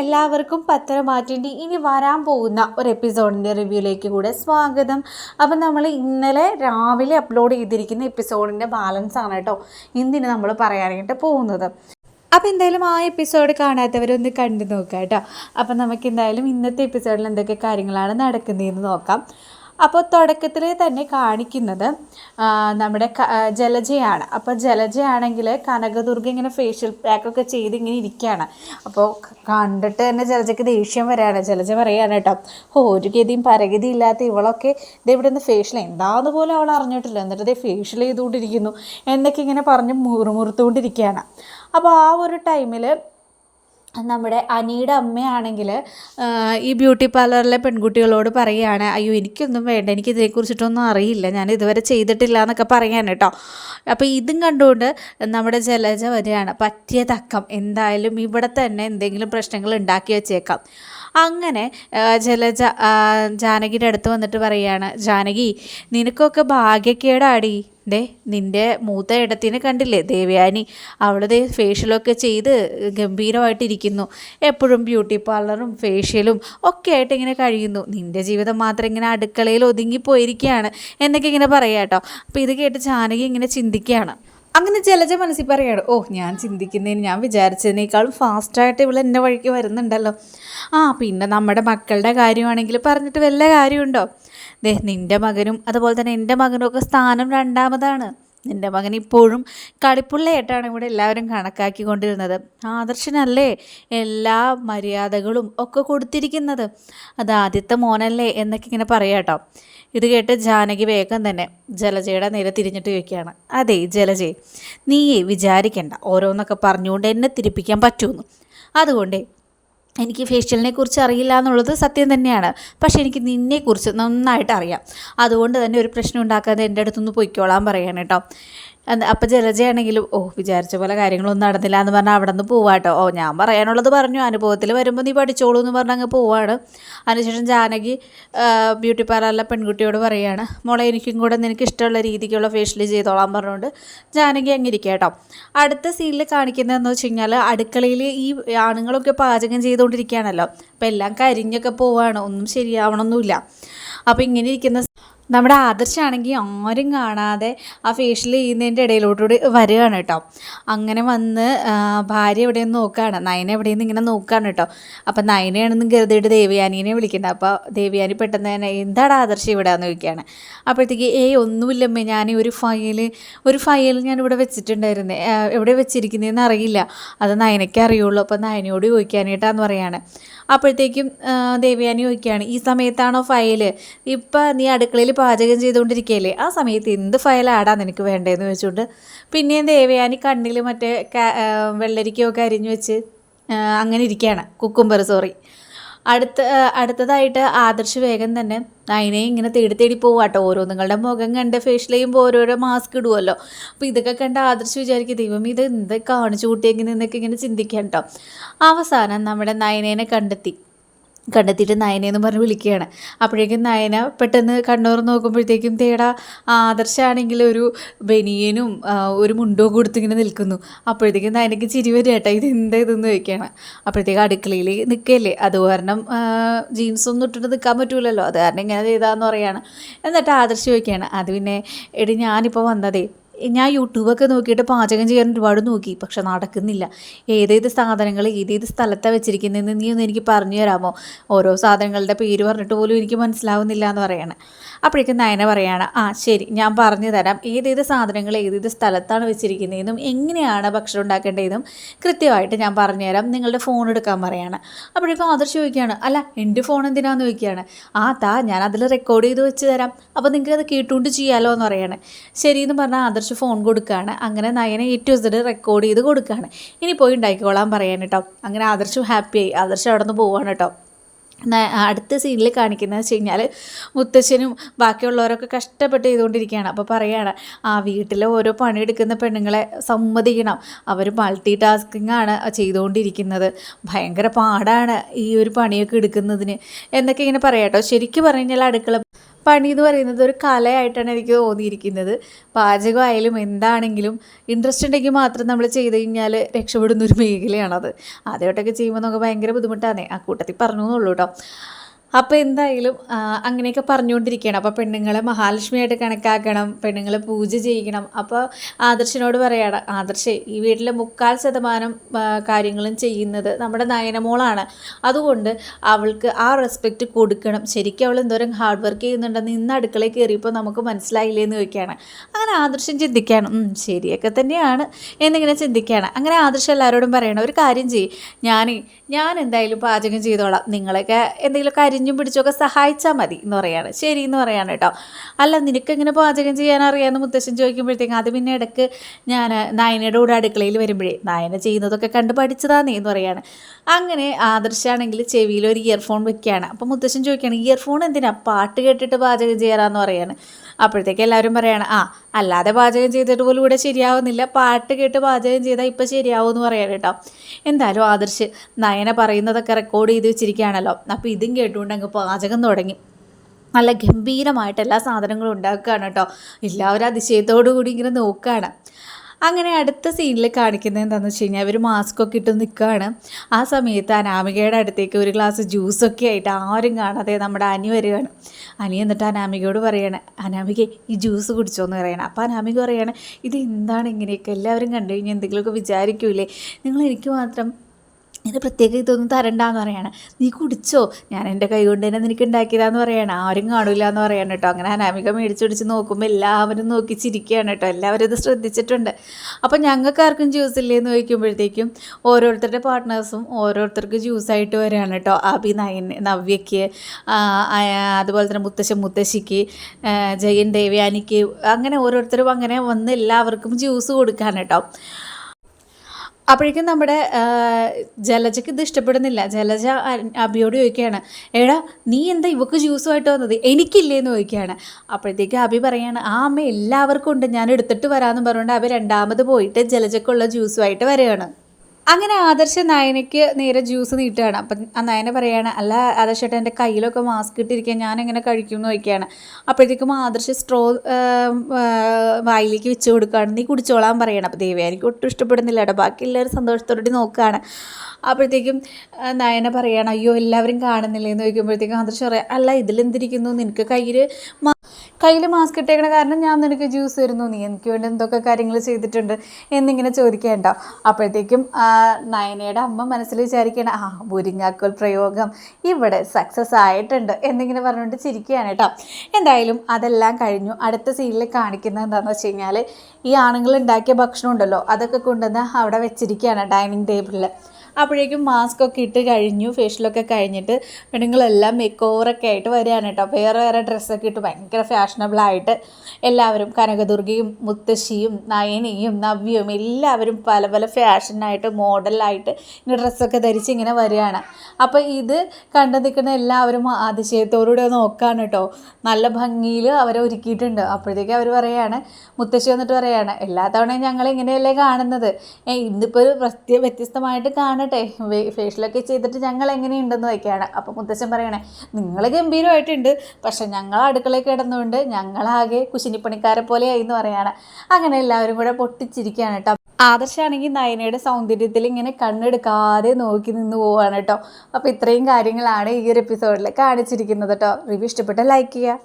എല്ലാവർക്കും പത്തരമാറ്റിന്റെ ഇനി വരാൻ പോകുന്ന ഒരു എപ്പിസോഡിന്റെ റിവ്യൂയിലേക്ക് കൂടെ സ്വാഗതം. അപ്പം നമ്മൾ ഇന്നലെ രാവിലെ അപ്ലോഡ് ചെയ്തിരിക്കുന്ന എപ്പിസോഡിന്റെ ബാലൻസ് ആണ് കേട്ടോ ഇന്നിന് നമ്മൾ പറയാനായിട്ട് പോകുന്നത്. അപ്പോൾ എന്തായാലും ആ എപ്പിസോഡ് കാണാത്തവരൊന്ന് കണ്ടു നോക്കാം കേട്ടോ. അപ്പം നമുക്ക് എന്തായാലും ഇന്നത്തെ എപ്പിസോഡിൽ എന്തൊക്കെ കാര്യങ്ങളാണ് നടക്കുന്നതെന്ന് നോക്കാം. അപ്പോൾ തുടക്കത്തിൽ തന്നെ കാണിക്കുന്നത് നമ്മുടെ ജലജയാണ്. അപ്പോൾ ജലജയാണെങ്കിൽ കനകദുർഗ ഇങ്ങനെ ഫേഷ്യൽ പാക്കൊക്കെ ചെയ്ത് ഇങ്ങനെ ഇരിക്കുകയാണ്. അപ്പോൾ കണ്ടിട്ട് തന്നെ ജലജയ്ക്ക് ദേഷ്യം വരാണ്. ജലജ പറയുകയാണ് കേട്ടോ ഓ ഒരു ഗതിയും പരഗതി ഇല്ലാത്ത ഇവളൊക്കെ ഇത് ഇവിടെ നിന്ന് ഫേഷ്യൽ എന്താന്ന് പോലും അവൾ അറിഞ്ഞിട്ടില്ല. എന്നിട്ട് ഇത് ഫേഷ്യൽ ചെയ്തുകൊണ്ടിരിക്കുന്നു എന്നൊക്കെ ഇങ്ങനെ പറഞ്ഞ് മുറുമുറുത്തുകൊണ്ടിരിക്കുകയാണ്. അപ്പോൾ ആ ഒരു ടൈമിൽ നമ്മുടെ അനിയുടെ അമ്മയാണെങ്കിൽ ഈ ബ്യൂട്ടി പാർലറിലെ പെൺകുട്ടികളോട് പറയുകയാണ് അയ്യോ എനിക്കൊന്നും വേണ്ട എനിക്ക് ഇതിനെക്കുറിച്ചിട്ടൊന്നും അറിയില്ല ഞാൻ ഇതുവരെ ചെയ്തിട്ടില്ല എന്നൊക്കെ പറയാൻ കേട്ടോ. അപ്പോൾ ഇതും കണ്ടുകൊണ്ട് നമ്മുടെ ജലജ വരികയാണ് പറ്റിയതക്കം എന്തായാലും ഇവിടെ തന്നെ എന്തെങ്കിലും പ്രശ്നങ്ങൾ ഉണ്ടാക്കി വെച്ചേക്കാം. അങ്ങനെ ജലജ ജാനകിയുടെ അടുത്ത് വന്നിട്ട് പറയുകയാണ് ജാനകി നിനക്കൊക്കെ ഭാഗ്യക്കേടാടി. ദേ നിന്റെ മൂത്ത ഇടത്തിനെ കണ്ടില്ലേ ദേവയാനി? അവളുടെ ഫേഷ്യലൊക്കെ ചെയ്ത് ഗംഭീരമായിട്ടിരിക്കുന്നു. എപ്പോഴും ബ്യൂട്ടി പാർലറും ഫേഷ്യലും ഒക്കെ ആയിട്ട് ഇങ്ങനെ കഴിയുന്നു. നിന്റെ ജീവിതം മാത്രം ഇങ്ങനെ അടുക്കളയിൽ ഒതുങ്ങിപ്പോയിരിക്കുകയാണ് എന്നൊക്കെ ഇങ്ങനെ പറയാം കേട്ടോ അപ്പോൾ ഇത് കേട്ട് ജാനകി ഇങ്ങനെ ചിന്തിക്കുകയാണ്. അങ്ങനെ ജലജ മനസ്സിൽ പറയാണ് ഓ ഞാൻ ചിന്തിക്കുന്നതിന് ഞാൻ വിചാരിച്ചതിനേക്കാളും ഫാസ്റ്റായിട്ട് ഇവൾ എന്റെ വഴിക്ക് വരുന്നുണ്ടല്ലോ. ആ പിന്നെ നമ്മുടെ മക്കളുടെ കാര്യമാണെങ്കിൽ പറഞ്ഞിട്ട് വല്ല കാര്യമുണ്ടോ? ദേ നിന്റെ മകനും അതുപോലെ തന്നെ എന്റെ മകനും ഒക്കെ സ്ഥാനം രണ്ടാമതാണ്. നിന്റെ മകൻ ഇപ്പോഴും കളിപ്പുള്ളയായിട്ടാണ് ഇവിടെ എല്ലാവരും കണക്കാക്കിക്കൊണ്ടിരുന്നത്. ആദർശനല്ലേ എല്ലാ മര്യാദകളും ഒക്കെ കൊടുത്തിരിക്കുന്നത്? അത് ആദ്യത്തെ മോനല്ലേ എന്നൊക്കെ ഇങ്ങനെ പറയാട്ടോ ഇത് കേട്ട് ജാനകി വേഗം തന്നെ ജലജയുടെ നേരെ തിരിഞ്ഞിട്ട് ചോദിക്കുകയാണ്. അതെ ജലജയെ നീയേ വിചാരിക്കണ്ട. ഓരോന്നൊക്കെ പറഞ്ഞുകൊണ്ട് എന്നെ തിരിപ്പിക്കാൻ പറ്റുമെന്ന് അതുകൊണ്ടേ എനിക്ക് ഫേഷ്യലിനെ കുറിച്ച് അറിയില്ല എന്നുള്ളത് സത്യം തന്നെയാണ്. പക്ഷേ എനിക്ക് നിന്നെക്കുറിച്ച് നന്നായിട്ട് അറിയാം. അതുകൊണ്ട് തന്നെ ഒരു പ്രശ്നം ഉണ്ടാക്കാതെ എന്റെ അടുത്തുനിന്ന് പൊയ്ക്കോളാൻ പറയാണ് കേട്ടോ. അപ്പം ജലജയാണെങ്കിലും ഓ വിചാരിച്ച പോലെ കാര്യങ്ങളൊന്നും നടന്നില്ല എന്ന് പറഞ്ഞാൽ അവിടെ നിന്ന് പോവാട്ടോ. ഓ ഞാൻ പറയാനുള്ളത് പറഞ്ഞു. അനുഭവത്തിൽ വരുമ്പോൾ നീ പഠിച്ചോളൂ എന്ന് പറഞ്ഞ് അങ്ങ് പോവാണ്. അതിനുശേഷം ജാനകി ബ്യൂട്ടി പാർലറിലെ പെൺകുട്ടിയോട് പറയുകയാണ് മോളെ എനിക്കും കൂടെ നിനക്ക് ഇഷ്ടമുള്ള രീതിക്കുള്ള ഫേഷ്യൽ ചെയ്തോളാൻ പറഞ്ഞുകൊണ്ട് ജാനകി അങ്ങിരിക്കുക കേട്ടോ അടുത്ത സീനിൽ കാണിക്കുന്നതെന്ന് വെച്ച് കഴിഞ്ഞാൽ അടുക്കളയിൽ ഈ ആണുങ്ങളൊക്കെ പാചകം ചെയ്തുകൊണ്ടിരിക്കുകയാണല്ലോ അപ്പോൾ എല്ലാം കരിഞ്ഞൊക്കെ പോവാണ്. ഒന്നും ശരിയാവണമൊന്നുമില്ല അപ്പോൾ ഇങ്ങനെ ഇരിക്കുന്ന നമ്മുടെ ആദർശാണെങ്കിൽ ആരും കാണാതെ ആ ഫേഷ്യൽ ചെയ്യുന്നതിന്റെ ഇടയിലോട്ടുകൂടി വരികയാണ് കേട്ടോ. അങ്ങനെ വന്ന് ഭാര്യ എവിടെയെന്ന് നോക്കുകയാണ്. നയന എവിടെയെന്ന് ഇങ്ങനെ നോക്കുകയാണ് കേട്ടോ. അപ്പം നയനയാണെന്ന് കരുതിയിട്ട് ദേവയാനീനെ വിളിക്കേണ്ട അപ്പോൾ ദേവയാനി പെട്ടെന്ന് തന്നെ എന്താണ് ആദർശം ഇവിടെ? എന്ന് ചോദിക്കുകയാണ്. അപ്പോഴത്തേക്ക് ഏയ് ഒന്നുമില്ലമ്മേ ഞാൻ ഒരു ഫയൽ ഒരു ഫയൽ ഞാൻ ഇവിടെ വെച്ചിട്ടുണ്ടായിരുന്നേ എവിടെ വെച്ചിരിക്കുന്നതെന്ന് അറിയില്ല. അത് നയനയ്ക്ക് അറിയുള്ളൂ അപ്പോൾ നയനയോട് ചോദിക്കാനായിട്ടാന്ന് പറയാണ്. അപ്പോഴത്തേക്കും ദേവയാനി ചോദിക്കുകയാണ് ഈ സമയത്താണോ ഫയൽ ഇപ്പം നീ അടുക്കളയിൽ പാചകം ചെയ്തുകൊണ്ടിരിക്കുകയല്ലേ? ആ സമയത്ത് എന്ത് ഫയലാടാ നിനക്ക് വേണ്ടതെന്ന് വെച്ചുകൊണ്ട് പിന്നെയും ദേവയാനി കണ്ണിൽ മറ്റേ വെള്ളരിക്കയൊക്കെ അരിഞ്ഞു വെച്ച് അങ്ങനെ ഇരിക്കുകയാണ്. Cucumber sorry. അടുത്ത അടുത്തതായിട്ട് ആദർശ് വേഗം തന്നെ അതിനെ ഇങ്ങനെ തേടി തേടി പോവാട്ടോ. ഓരോ നിങ്ങളുടെ മുഖം കണ്ട് ഫേഷ്യൽ ചെയ്യുമ്പോൾ ഓരോരോ മാസ്ക് ഇടുമല്ലോ അപ്പോൾ ഇതൊക്കെ കണ്ട് ആദർശ് വിചാരിക്കും ദൈവം ഇത് എന്ത് കാണിച്ചു കൂട്ടിയെങ്കിൽ നിന്നൊക്കെ ഇങ്ങനെ ചിന്തിക്കാം കേട്ടോ അവസാനം നമ്മുടെ നയനേനെ കണ്ടെത്തി. കണ്ടെത്തിയിട്ട് നയനയെന്ന് പറഞ്ഞ് വിളിക്കുകയാണ്. അപ്പോഴേക്കും നയന പെട്ടെന്ന് കണ്ണൂർ നോക്കുമ്പോഴത്തേക്കും തേടാ ആദർശാണെങ്കിൽ ഒരു ബനിയനും ഒരു മുണ്ടോ കൊടുത്തിങ്ങനെ നിൽക്കുന്നു. അപ്പോഴത്തേക്കും നയനയ്ക്ക് ചിരി വരിക കേട്ടോ ഇത് എന്താ ഇതെന്ന് ചോദിക്കുകയാണ്. അപ്പോഴത്തേക്ക് അടുക്കളയിൽ നിൽക്കല്ലേ അത് കാരണം ജീൻസ് ഒന്നും ഇട്ടിട്ട് നിൽക്കാൻ പറ്റൂലല്ലോ. അത് കാരണം ഇങ്ങനെ ചെയ്താന്ന് പറയാണ്. എന്നിട്ട് ആദർശ് ചോദിക്കുകയാണ് അത് പിന്നെ എടി ഞാനിപ്പോൾ വന്നതേ ഞാൻ യൂട്യൂബൊക്കെ നോക്കിയിട്ട് പാചകം ചെയ്യാൻ ഒരുപാട് നോക്കി പക്ഷെ നടക്കുന്നില്ല. ഏതേത് സാധനങ്ങൾ ഏതേത് സ്ഥലത്താണ് വെച്ചിരിക്കുന്നതെന്ന് നീ ഒന്ന് എനിക്ക് പറഞ്ഞു തരാമോ? ഓരോ സാധനങ്ങളുടെ പേര് പറഞ്ഞിട്ട് പോലും എനിക്ക് മനസ്സിലാവുന്നില്ല എന്ന് പറയാണ്. അപ്പോഴേക്കും നയന പറയാണ് ആ ശരി ഞാൻ പറഞ്ഞു തരാം. ഏതേത് സാധനങ്ങൾ ഏതേത് സ്ഥലത്താണ് വെച്ചിരിക്കുന്നതെന്നും എങ്ങനെയാണ് ഭക്ഷണം ഉണ്ടാക്കേണ്ടതെന്നും കൃത്യമായിട്ട് ഞാൻ പറഞ്ഞുതരാം നിങ്ങളുടെ ഫോൺ എടുക്കാൻ പറയാണ്. അപ്പോഴേക്കും ആദർശ് ചോദിക്കുകയാണ് അല്ല എന്റെ ഫോൺ എന്തിനാന്ന് ചോദിക്കുകയാണ്. ആ താ ഞാൻ അതിൽ റെക്കോർഡ് ചെയ്ത് വെച്ച് തരാം. അപ്പോൾ നിങ്ങൾക്ക് അത് കേട്ടുകൊണ്ട് ചെയ്യാലോ എന്ന് പറയാണ്. ശരി എന്ന് പറഞ്ഞാൽ ആദർശ് ഫോൺ കൊടുക്കുകയാണ്. അങ്ങനെ നയനെ എ ടു സെഡ് റെക്കോർഡ് ചെയ്ത് കൊടുക്കുകയാണ്. ഇനി പോയി ഉണ്ടാക്കിക്കോളാൻ പറയാൻ കേട്ടോ. അങ്ങനെ ആദർശ് ഹാപ്പിയായി ആദർശ് അവിടെ നിന്ന് പോവാണ് കേട്ടോ. അടുത്ത സീനിൽ കാണിക്കുന്നത് വെച്ച് കഴിഞ്ഞാൽ മുത്തശ്ശനും ബാക്കിയുള്ളവരൊക്കെ കഷ്ടപ്പെട്ട് ചെയ്തുകൊണ്ടിരിക്കുകയാണ്. അപ്പോൾ പറയുകയാണ് ആ വീട്ടിലെ ഓരോ പണിയെടുക്കുന്ന പെണ്ണുങ്ങളെ സമ്മതിക്കണം. അവർ മൾട്ടി ടാസ്കിങ് ആണ് ചെയ്തുകൊണ്ടിരിക്കുന്നത്. ഭയങ്കര പാടാണ് ഈ ഒരു പണിയൊക്കെ എടുക്കുന്നതിന്. എന്നൊക്കെ ഇങ്ങനെ പറയാം കേട്ടോ ശരിക്കും പറഞ്ഞു കഴിഞ്ഞാൽ അടുക്കള പണി എന്ന് പറയുന്നത് ഒരു കലയായിട്ടാണ് എനിക്ക് തോന്നിയിരിക്കുന്നത്. പാചകമായാലും എന്താണെങ്കിലും ഇൻട്രസ്റ്റ് ഉണ്ടെങ്കിൽ മാത്രം നമ്മൾ ചെയ്ത് കഴിഞ്ഞാൽ രക്ഷപ്പെടുന്ന ഒരു മേഖലയാണത്. ആദ്യമായിട്ടൊക്കെ ചെയ്യുമ്പോൾ നമുക്ക് ഭയങ്കര ബുദ്ധിമുട്ടാണ് ആ കൂട്ടത്തിൽ പറഞ്ഞു എന്നുള്ളൂ കേട്ടോ അപ്പോൾ എന്തായാലും അങ്ങനെയൊക്കെ പറഞ്ഞുകൊണ്ടിരിക്കുകയാണ്. അപ്പോൾ പെണ്ണുങ്ങളെ മഹാലക്ഷ്മിയായിട്ട് കണക്കാക്കണം പെണ്ണുങ്ങളെ പൂജ ചെയ്യിക്കണം. അപ്പോൾ ആദർശനോട് പറയാണ് ആദർശേ ഈ വീട്ടിലെ മുക്കാൽ ശതമാനം കാര്യങ്ങളും ചെയ്യുന്നത് നമ്മുടെ നയനമോളാണ്. അതുകൊണ്ട് അവൾക്ക് ആ റെസ്പെക്റ്റ് കൊടുക്കണം. ശരിക്കും അവൾ എന്തോരം ഹാർഡ് വർക്ക് ചെയ്യുന്നുണ്ടെന്ന് ഇന്ന് അടുക്കളയിൽ കയറിയപ്പോൾ നമുക്ക് മനസ്സിലായില്ലേ എന്ന് ചോദിക്കുകയാണ്. അങ്ങനെ ആദർശൻ ചിന്തിക്കുകയാണ് ശരിയൊക്കെ തന്നെയാണ് എന്നിങ്ങനെ ചിന്തിക്കുകയാണ്. അങ്ങനെ ആദർശം എല്ലാവരോടും പറയണം ഒരു കാര്യം ചെയ്യും. ഞാൻ ഞാൻ എന്തായാലും പാചകം ചെയ്തോളാം. നിങ്ങളൊക്കെ എന്തെങ്കിലുമൊക്കെ അരിഞ്ഞും പിടിച്ചൊക്കെ സഹായിച്ചാൽ മതി എന്ന് പറയാണ്. ശരി എന്ന് പറയാണ് കേട്ടോ. അല്ല നിനക്ക് എങ്ങനെ പാചകം ചെയ്യാൻ അറിയാമെന്ന് മുത്തശ്ശൻ ചോദിക്കുമ്പോഴത്തേക്കും അത് പിന്നെ ഇടയ്ക്ക് ഞാൻ നായനയുടെ കൂടെ അടുക്കളയിൽ വരുമ്പോഴേ നായന ചെയ്യുന്നതൊക്കെ കണ്ട് പഠിച്ചതാന്നേ എന്ന് പറയാണ്. അങ്ങനെ ആദർശാണെങ്കിൽ ചെവിയിൽ ഒരു ഇയർഫോൺ വെക്കുകയാണ്. അപ്പം മുത്തശ്ശൻ ചോദിക്കുകയാണ് ഇയർഫോൺ എന്തിനാ? പാട്ട് കേട്ടിട്ട് പാചകം ചെയ്യാറാന്ന് പറയാണ്. അപ്പോഴത്തേക്ക് എല്ലാവരും പറയണം ആ അല്ലാതെ പാചകം ചെയ്തിട്ട് പോലും ഇവിടെ ശരിയാവുന്നില്ല. പാട്ട് കേട്ട് പാചകം ചെയ്താൽ ഇപ്പം ശരിയാവും എന്ന് പറയാൻ കേട്ടോ. എന്തായാലും ആദർശ് നയന പറയുന്നതൊക്കെ റെക്കോർഡ് ചെയ്ത് വെച്ചിരിക്കുകയാണല്ലോ. അപ്പോൾ ഇതും കേട്ടുകൊണ്ട് അങ്ങ് പാചകം തുടങ്ങി. നല്ല ഗംഭീരമായിട്ട് എല്ലാ സാധനങ്ങളും ഉണ്ടാക്കുകയാണ് കേട്ടോ. എല്ലാവരും അതിശയത്തോടു കൂടി ഇങ്ങനെ നോക്കുകയാണ്. അങ്ങനെ അടുത്ത സീനിൽ കാണിക്കുന്നത് എന്താണെന്ന് വെച്ച് കഴിഞ്ഞാൽ അവർ മാസ്കൊക്കെ ഇട്ട് നിൽക്കുകയാണ് ആ സമയത്ത് അനാമികയുടെ അടുത്തേക്ക് ഒരു ഗ്ലാസ് ജ്യൂസൊക്കെ ആയിട്ട് ആരും കാണാതെ നമ്മുടെ അനി വരികയാണ്. അനി എന്നിട്ട് അനാമികയോട് പറയുകയാണ് അനാമിക ഈ ജ്യൂസ് കുടിച്ചോ എന്ന് പറയണം. അപ്പോൾ അനാമിക പറയുകയാണ് ഇത് എന്താണ് ഇങ്ങനെയൊക്കെ എല്ലാവരും കണ്ടു കഴിഞ്ഞാൽ എന്തെങ്കിലുമൊക്കെ വിചാരിക്കൂലേ? നിങ്ങൾ എനിക്ക് മാത്രം ഇത് പ്രത്യേകം ഇതൊന്നും തരണ്ടെന്ന് പറയാണ്. നീ കുടിച്ചോ? ഞാൻ എന്റെ കൈ കൊണ്ട് തന്നെ നിനക്ക് ഉണ്ടാക്കിയതാന്ന് പറയാണ്. ആരും കാണില്ല എന്ന് പറയാണ് കേട്ടോ. അങ്ങനെ അനാമിക മേടിച്ച് പിടിച്ച് നോക്കുമ്പോൾ എല്ലാവരും നോക്കി ചിരിക്കുകയാണ് കേട്ടോ. എല്ലാവരും ഇത് ശ്രദ്ധിച്ചിട്ടുണ്ട്. അപ്പോൾ ഞങ്ങൾക്ക് ആർക്കും ജ്യൂസ് ഇല്ലേന്ന് ചോദിക്കുമ്പോഴത്തേക്കും ഓരോരുത്തരുടെ പാർട്ട്നേഴ്സും ഓരോരുത്തർക്ക് ജ്യൂസായിട്ട് വരികയാണ് കേട്ടോ. അഭി നയൻ നവ്യയ്ക്ക് അതുപോലെ തന്നെ മുത്തശ്ശൻ മുത്തശ്ശിക്ക് ജയൻ ദേവ്യാനിക്ക് അങ്ങനെ ഓരോരുത്തരും അങ്ങനെ വന്ന് എല്ലാവർക്കും ജ്യൂസ് കൊടുക്കാൻ കേട്ടോ. അപ്പോഴേക്കും നമ്മുടെ ജലജയ്ക്ക് ഇത് ഇഷ്ടപ്പെടുന്നില്ല. ജലജ അബിയോട് ചോദിക്കുകയാണ് എടാ നീ എന്താ ഇവക്ക് ജ്യൂസുമായിട്ട് വന്നത്? എനിക്കില്ലേന്ന് ചോദിക്കുകയാണ്. അപ്പോഴത്തേക്ക് അബി പറയാണ് ആ അമ്മ എല്ലാവർക്കും ഉണ്ട്. ഞാൻ എടുത്തിട്ട് വരാമെന്ന് പറഞ്ഞുകൊണ്ട് അബി രണ്ടാമത് പോയിട്ട് ജലജയ്ക്കുള്ള ജ്യൂസുമായിട്ട് വരികയാണ്. അങ്ങനെ ആദർശ നയനയ്ക്ക് നേരെ ജ്യൂസ് നീട്ടുകയാണ്. അപ്പം ആ നയന പറയുകയാണ് അല്ല ആദർശേട്ടൻ എന്റെ കയ്യിലൊക്കെ മാസ്ക് ഇട്ടിരിക്കുക ഞാൻ എങ്ങനെ കഴിക്കും എന്ന് ചോദിക്കുകയാണ്. അപ്പോഴത്തേക്കും ആദർശ സ്ട്രോ വായിലേക്ക് വെച്ച് കൊടുക്കുകയാണ്. നീ കുടിച്ചോളാൻ പറയണം. അപ്പോൾ ദേവി എനിക്ക് ഒട്ടും ഇഷ്ടപ്പെടുന്നില്ല കേട്ടോ ബാക്കി എല്ലാവരും സന്തോഷത്തോടെ നോക്കുകയാണ്. അപ്പോഴത്തേക്കും നയന പറയുകയാണ് അയ്യോ എല്ലാവരും കാണുന്നില്ലേ എന്ന് ചോദിക്കുമ്പോഴത്തേക്കും ആദർശ പറയാം അല്ല ഇതിലെന്തിരിക്കുന്നു? നിനക്ക് കയ്യിൽ കയ്യിൽ മാസ്ക് ഇട്ടേക്കണ കാരണം ഞാൻ നിനക്ക് ജ്യൂസ് തരുന്നു. നീ എനിക്ക് വേണ്ടി എന്തൊക്കെ കാര്യങ്ങൾ ചെയ്തിട്ടുണ്ട് എന്നിങ്ങനെ ചോദിക്കേണ്ട അപ്പോഴത്തേക്കും നയനയുടെ അമ്മ മനസ്സിൽ വിചാരിക്കണം ആ മുരിങ്ങാക്കോൽ പ്രയോഗം ഇവിടെ സക്സസ് ആയിട്ടുണ്ട് എന്നിങ്ങനെ പറഞ്ഞുകൊണ്ട് ചിരിക്കുകയാണ് കേട്ടോ. എന്തായാലും അതെല്ലാം കഴിഞ്ഞു. അടുത്ത സീനിൽ കാണിക്കുന്നത് എന്താണെന്ന് വെച്ച് കഴിഞ്ഞാൽ ഈ ആണുങ്ങൾ ഉണ്ടാക്കിയ ഭക്ഷണം ഉണ്ടല്ലോ അതൊക്കെ കൊണ്ടുവന്ന് അവിടെ വെച്ചിരിക്കുകയാണ് ഡൈനിങ് ടേബിളിൽ അപ്പോഴേക്കും മാസ്ക് ഒക്കെ ഇട്ട് കഴിഞ്ഞു ഫേഷ്യലൊക്കെ കഴിഞ്ഞിട്ട് പെണ്ണുങ്ങളെല്ലാം മേക്ക് ഓവറൊക്കെ ആയിട്ട് വരികയാണ് കേട്ടോ. വേറെ വേറെ ഡ്രസ്സൊക്കെ ഇട്ട് ഭയങ്കര ഫാഷനബിളായിട്ട് എല്ലാവരും കനകദുർഗയും മുത്തശ്ശിയും നയനിയും നവ്യയും എല്ലാവരും പല പല ഫാഷനായിട്ട് മോഡലായിട്ട് ഇങ്ങനെ ഡ്രസ്സൊക്കെ ധരിച്ച് ഇങ്ങനെ വരികയാണ്. അപ്പോൾ ഇത് കണ്ടു നിൽക്കുന്ന എല്ലാവരും അതിശയത്തോടുകൂടെ നോക്കാണ് കേട്ടോ. നല്ല ഭംഗിയിൽ അവരെ ഒരുക്കിയിട്ടുണ്ട്. അപ്പോഴത്തേക്ക് അവർ പറയാണ് മുത്തശ്ശി വന്നിട്ട് പറയാണ് എല്ലാ തവണയും ഞങ്ങൾ ഇങ്ങനെയല്ലേ കാണുന്നത്? ഇന്നിപ്പോൾ ഒരു പ്രത്യേക വ്യത്യസ്തമായിട്ട് കാണട്ടെ ഫേഷ്യലൊക്കെ ചെയ്തിട്ട് ഞങ്ങൾ എങ്ങനെയുണ്ടെന്ന് വയ്ക്കുകയാണ് അപ്പോൾ മുത്തശ്ശൻ പറയണേ നിങ്ങൾ ഗംഭീരമായിട്ടുണ്ട് പക്ഷെ ഞങ്ങൾ അടുക്കളയിൽ കിടന്നുകൊണ്ട് ഞങ്ങളാകെ കുശിനിപ്പണിക്കാരെ പോലെയായി എന്ന് പറയാണ്. അങ്ങനെ എല്ലാവരും കൂടെ പൊട്ടിച്ചിരിക്കുകയാണ് കേട്ടോ ആദർശാണെങ്കിൽ നയനയുടെ സൗന്ദര്യത്തിൽ ഇങ്ങനെ കണ്ണെടുക്കാതെ നോക്കി നിന്ന് പോവാണ് കേട്ടോ അപ്പോൾ ഇത്രയും കാര്യങ്ങളാണ് ഈ ഒരു എപ്പിസോഡിൽ കാണിച്ചിരിക്കുന്നത് കേട്ടോ റിവ്യൂ ഇഷ്ടപ്പെട്ട ലൈക്ക് ചെയ്യുക.